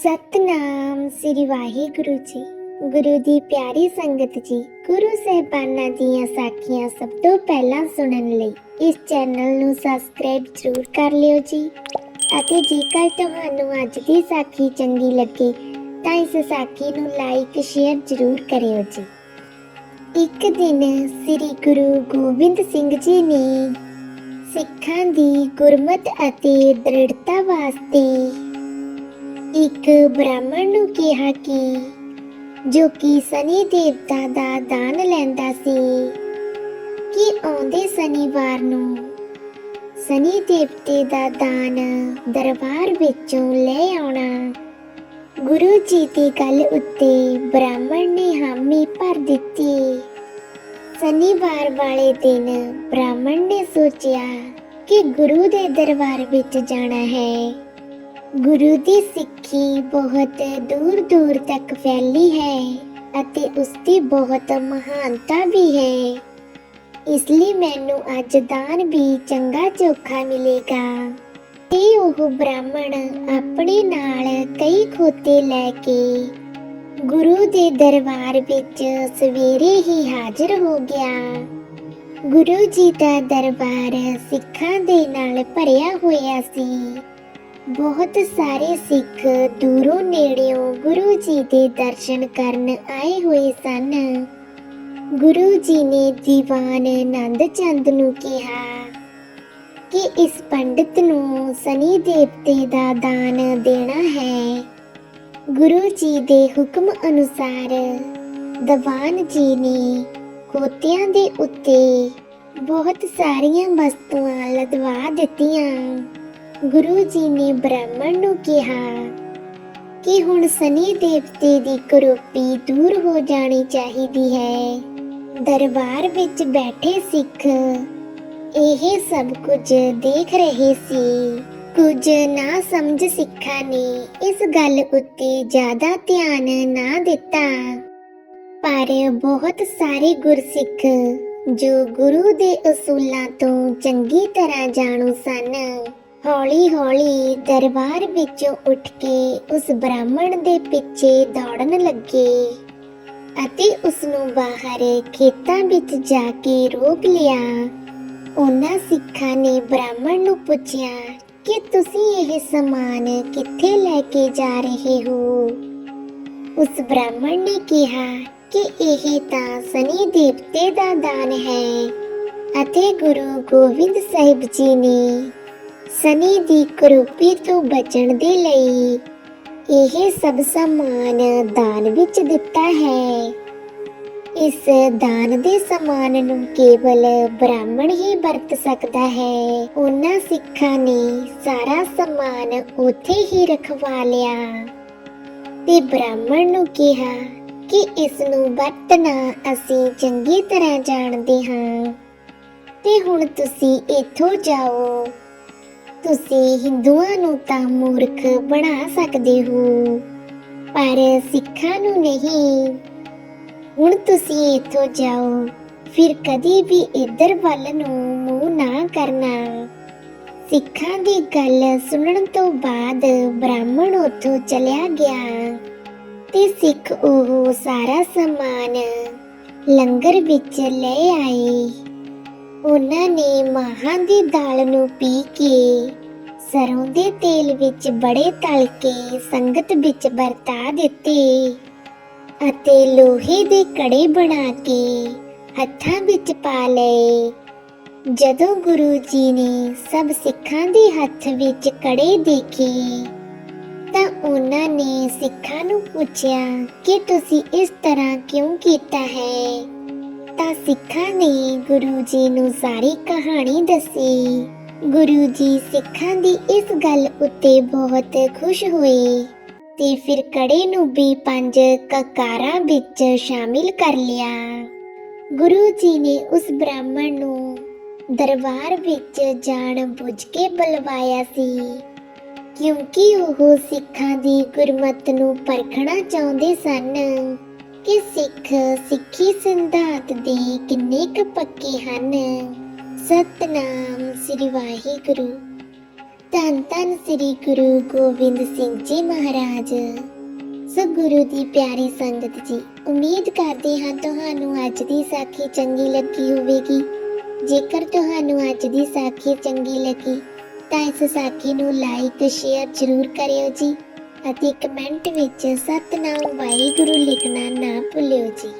ਸਤਨਾਮ ਸ੍ਰੀ ਵਾਹਿਗੁਰੂ ਜੀ। ਗੁਰੂ ਦੀ ਪਿਆਰੀ ਸੰਗਤ ਜੀ, ਗੁਰੂ ਸਾਹਿਬਾਨਾਂ ਦੀਆਂ ਸਾਖੀਆਂ ਸਭ ਤੋਂ ਪਹਿਲਾਂ ਸੁਣਨ ਲਈ ਇਸ ਚੈਨਲ ਨੂੰ ਸਬਸਕ੍ਰਾਈਬ ਜ਼ਰੂਰ ਕਰ ਲਿਓ ਜੀ। ਅਤੇ ਜੇਕਰ ਤੁਹਾਨੂੰ ਅੱਜ ਦੀ ਸਾਖੀ ਚੰਗੀ ਲੱਗੇ, ਤਾਂ ਇਸ ਸਾਖੀ ਨੂੰ ਲਾਈਕ ਸ਼ੇਅਰ ਜ਼ਰੂਰ ਕਰਿਓ ਜੀ। ਇੱਕ ਦਿਨ ਸ੍ਰੀ ਗੁਰੂ ਗੋਬਿੰਦ ਸਿੰਘ ਜੀ ਨੇ ਸਿੱਖਾਂ ਦੀ ਗੁਰਮਤ ਅਤੇ ਦ੍ਰਿੜਤਾ ਵਾਸਤੇ ਇੱਕ ਬ੍ਰਾਹਮਣ ਨੂੰ ਕਿਹਾ ਕਿ ਜੋ ਕਿ ਸਨੀ ਦੇਵਤਾ ਦਾ ਦਾਨ ਲੈਂਦਾ ਸੀ, ਕਿ ਆਉਂਦੇ ਸ਼ਨੀਵਾਰ ਨੂੰ ਸਨੀ ਦੇਵਤੇ ਦਾ ਦਾਨ ਦਰਬਾਰ ਵਿੱਚੋਂ ਲੈ ਆਉਣਾ? ਗੁਰੂ ਜੀ ਦੀ ਗੱਲ ਉੱਤੇ ਬ੍ਰਾਹਮਣ ਨੇ ਹਾਮੀ ਭਰ ਦਿੱਤੀ। ਸ਼ਨੀਵਾਰ ਵਾਲੇ ਦਿਨ ਬ੍ਰਾਹਮਣ ਨੇ ਸੋਚਿਆ ਕਿ ਗੁਰੂ ਦੇ ਦਰਬਾਰ ਵਿੱਚ ਜਾਣਾ ਹੈ। ਗੁਰੂ ਦੀ ਸਿੱਖੀ ਬਹੁਤ ਦੂਰ ਦੂਰ ਤੱਕ ਫੈਲੀ ਹੈ ਅਤੇ ਉਸ ਦੀ ਬਹੁਤ ਮਹਾਨਤਾ ਵੀ ਹੈ। ਇਸ ਲਈ ਮੈਨੂੰ ਅੱਜ ਦਾਨ ਵੀ ਚੰਗਾ ਚੋਖਾ ਮਿਲੇਗਾ। ਤੇ ਉਹ ਬ੍ਰਾਹਮਣ ਆਪਣੇ ਨਾਲ ਕਈ ਖੋਤੇ ਲੈ ਕੇ ਗੁਰੂ ਦੇ ਦਰਬਾਰ ਵਿੱਚ ਸਵੇਰੇ ਹੀ ਹਾਜ਼ਰ ਹੋ ਗਿਆ। ਗੁਰੂ ਜੀ ਦਾ ਦਰਬਾਰ ਸਿੱਖਾਂ ਦੇ ਨਾਲ ਭਰਿਆ ਹੋਇਆ ਸੀ। ਬਹੁਤ ਸਾਰੇ ਸਿੱਖ ਦੂਰੋਂ ਨੇੜਿਓਂ ਗੁਰੂ ਜੀ ਦੇ ਦਰਸ਼ਨ ਕਰਨ ਆਏ ਹੋਏ ਸਨ। ਗੁਰੂ ਜੀ ਨੇ ਦੀਵਾਨ ਆਨੰਦ ਚੰਦ ਨੂੰ ਕਿਹਾ ਕਿ ਇਸ ਪੰਡਿਤ ਨੂੰ ਸਨੀ ਦੇਵਤੇ ਦਾ ਦਾਨ ਦੇਣਾ ਹੈ। ਗੁਰੂ ਜੀ ਦੇ ਹੁਕਮ ਅਨੁਸਾਰ ਦੀਵਾਨ ਜੀ ਨੇ ਖੋਤਿਆਂ ਦੇ ਉੱਤੇ ਬਹੁਤ ਸਾਰੀਆਂ ਵਸਤੂਆਂ ਲਦਵਾ ਦਿੱਤੀਆਂ। ਗੁਰੂ ਜੀ ਨੇ ਬ੍ਰਾਹਮਣ ਨੂੰ ਕਿਹਾ ਕਿ ਹੁਣ ਸਨੀ ਦੇਵਤੇ ਦੀ ਕਰੋਪੀ ਦੂਰ ਹੋ ਜਾਣੀ ਚਾਹੀਦੀ ਹੈ। ਦਰਬਾਰ ਵਿੱਚ ਬੈਠੇ ਸਿੱਖ ਇਹ ਸਭ ਕੁਝ ਦੇਖ ਰਹੇ ਸੀ। ਕੁਝ ਨਾ ਸਮਝ ਸਿੱਖਾਂ ਨੇ ਇਸ ਗੱਲ ਉੱਤੇ ਜ਼ਿਆਦਾ ਧਿਆਨ ਨਾ ਦਿੱਤਾ। ਪਰ ਬਹੁਤ ਸਾਰੇ ਗੁਰਸਿੱਖ ਜੋ ਗੁਰੂ ਦੇ ਅਸੂਲਾਂ ਤੋਂ ਚੰਗੀ ਤਰ੍ਹਾਂ ਜਾਣੂ ਸਨ ਹੌਲੀ-ਹੌਲੀ ਦਰਬਾਰ ਵਿੱਚੋਂ ਉੱਠ ਕੇ ਉਸ ਬ੍ਰਾਹਮਣ ਦੇ ਪਿੱਛੇ ਦੌੜਨ ਲੱਗੇ ਅਤੇ ਉਸ ਨੂੰ ਬਾਹਰ ਖੇਤਾਂ ਵਿੱਚ ਜਾ ਕੇ ਰੋਕ ਲਿਆ। ਉਹਨਾਂ ਸਿੱਖਾਂ ਨੇ ਬ੍ਰਾਹਮਣ ਨੂੰ ਪੁੱਛਿਆ ਕਿ ਤੁਸੀਂ ਇਹ ਸਮਾਨ ਕਿੱਥੇ ਲੈ ਕੇ ਜਾ ਰਹੇ ਹੋ? ਉਸ ਬ੍ਰਾਹਮਣ ਨੇ ਕਿਹਾ ਕਿ ਇਹ ਤਾਂ ਸਨੀ ਦੇਵਤੇ ਦਾ ਦਾਨ ਹੈ ਅਤੇ ਗੁਰੂ ਗੋਬਿੰਦ ਸਾਹਿਬ ਜੀ ਨੇ ਸਨੀ ਦੀ ਕਰੂਪੀ ਤੋਂ ਬਚਣ ਦੇ ਲਈ ਇਹ ਸਭ ਸਮਾਨ ਦਾਨ ਵਿੱਚ ਦਿੱਤਾ ਹੈ। ਇਸ ਦਾਨ ਦੇ ਸਮਾਨ ਨੂੰ ਕੇਵਲ ਬ੍ਰਾਹਮਣ ਹੀ ਵਰਤ ਸਕਦਾ ਹੈ। ਉਹਨਾਂ ਸਿੱਖਾਂ ਨੇ ਸਾਰਾ ਸਮਾਨ ਉੱਥੇ ਹੀ ਰਖਵਾ ਲਿਆ। ਤੇ ਬ੍ਰਾਹਮਣ ਨੂੰ ਕਿਹਾ ਕਿ ਇਸ ਨੂੰ ਵਰਤਣਾ ਅਸੀਂ ਚੰਗੀ ਤਰ੍ਹਾਂ ਜਾਣਦੇ ਹਾਂ। ਤੇ ਹੁਣ ਤੁਸੀਂ ਇੱਥੋਂ ਜਾਓ। ਤੁਸੀਂ ਹਿੰਦੂਆਂ ਨੂੰ ਤਾਂ ਮੂਰਖ ਬਣਾ ਸਕਦੇ ਹੋ, ਪਰ ਸਿੱਖਾਂ ਨੂੰ ਨਹੀਂ। ਹੁਣ ਤੁਸੀਂ ਇੱਥੋਂ ਜਾਓ, ਫਿਰ ਕਦੀ ਵੀ ਇੱਧਰ ਵੱਲ ਨੂੰ ਮੂੰਹ ਨਾ ਕਰਨਾ। ਸਿੱਖਾਂ ਦੀ ਗੱਲ ਸੁਣਨ ਤੋਂ ਬਾਅਦ ਬ੍ਰਾਹਮਣ ਉੱਥੋਂ ਚਲਿਆ ਗਿਆ ਤੇ ਸਿੱਖ ਉਹ ਸਾਰਾ ਸਮਾਨ ਲੰਗਰ ਵਿੱਚ ਲੈ ਆਏ। ਉਹਨਾਂ ਨੇ ਮਾਹਾਂ ਦੀ ਦਾਲ ਨੂੰ ਪੀ ਕੇ ਸਰੋਂ ਦੇ ਤੇਲ ਵਿੱਚ ਬੜੇ ਤਲ ਕੇ ਸੰਗਤ ਵਿੱਚ ਵਰਤਾ ਦਿੱਤੇ ਅਤੇ ਲੋਹੇ ਦੇ ਕੜੇ ਬਣਾ ਕੇ ਹੱਥਾਂ ਵਿੱਚ ਪਾ ਲਏ। ਜਦੋਂ ਗੁਰੂ ਜੀ ਨੇ ਸਭ ਸਿੱਖਾਂ ਦੇ ਹੱਥ ਵਿੱਚ ਕੜੇ ਦੇਖੇ, ਤਾਂ ਉਹਨਾਂ ਨੇ ਸਿੱਖਾਂ ਨੂੰ ਪੁੱਛਿਆ ਕਿ ਤੁਸੀਂ ਇਸ ਤਰ੍ਹਾਂ ਕਿਉਂ ਕੀਤਾ ਹੈ? ਤਾਂ ਸਿੱਖਾਂ ਨੇ ਗੁਰੂ ਜੀ ਨੂੰ ਸਾਰੀ ਕਹਾਣੀ ਦੱਸੀ। ਗੁਰੂ ਜੀ ਸਿੱਖਾਂ ਦੀ ਇਸ ਗੱਲ ਉੱਤੇ ਬਹੁਤ ਖੁਸ਼ ਹੋਏ। ਤੇ ਫਿਰ ਕੜੇ ਨੂੰ ਵੀ ਪੰਜ ਕਕਾਰਾਂ ਵਿੱਚ ਸ਼ਾਮਿਲ ਕਰ ਲਿਆ। ਗੁਰੂ ਜੀ ਨੇ ਉਸ ਬ੍ਰਾਹਮਣ ਨੂੰ ਦਰਬਾਰ ਵਿੱਚ ਜਾਣ ਬੁੱਝ ਕੇ ਬੁਲਵਾਇਆ ਸੀ। ਕਿਉਂਕਿ ਉਹ ਸਿੱਖਾਂ ਦੀ ਗੁਰਮਤ ਨੂੰ ਪਰਖਣਾ ਚਾਹੁੰਦੇ ਸਨ। ਕਿ ਸਿੱਖ ਸਿੱਖੀ ਸਿਧਾਂਤ ਦੇ ਕਿੰਨੇ ਕੁ ਪੱਕੇ ਹਨ? ਸਤਨਾਮ ਸ੍ਰੀ ਵਾਹਿਗੁਰੂ। ਧੰਨ ਧੰਨ ਸ੍ਰੀ ਗੁਰੂ ਗੋਬਿੰਦ ਸਿੰਘ ਜੀ ਮਹਾਰਾਜ। ਸੋ ਗੁਰੂ ਦੀ ਪਿਆਰੀ ਸੰਗਤ ਜੀ, ਉਮੀਦ ਕਰਦੇ ਹਾਂ ਤੁਹਾਨੂੰ ਅੱਜ ਦੀ ਸਾਖੀ ਚੰਗੀ ਲੱਗੀ ਹੋਵੇਗੀ। ਜੇਕਰ ਤੁਹਾਨੂੰ ਅੱਜ ਦੀ ਸਾਖੀ ਚੰਗੀ ਲੱਗੀ, ਤਾਂ ਇਸ ਸਾਖੀ ਨੂੰ ਲਾਈਕ ਸ਼ੇਅਰ ਜ਼ਰੂਰ ਕਰਿਓ ਜੀ। ਅਤੇ ਕਮੈਂਟ ਵਿੱਚ ਸਤਨਾਮ ਵਾਹਿਗੁਰੂ ਲਿਖਣਾ ਨਾ ਭੁੱਲਿਓ ਜੀ।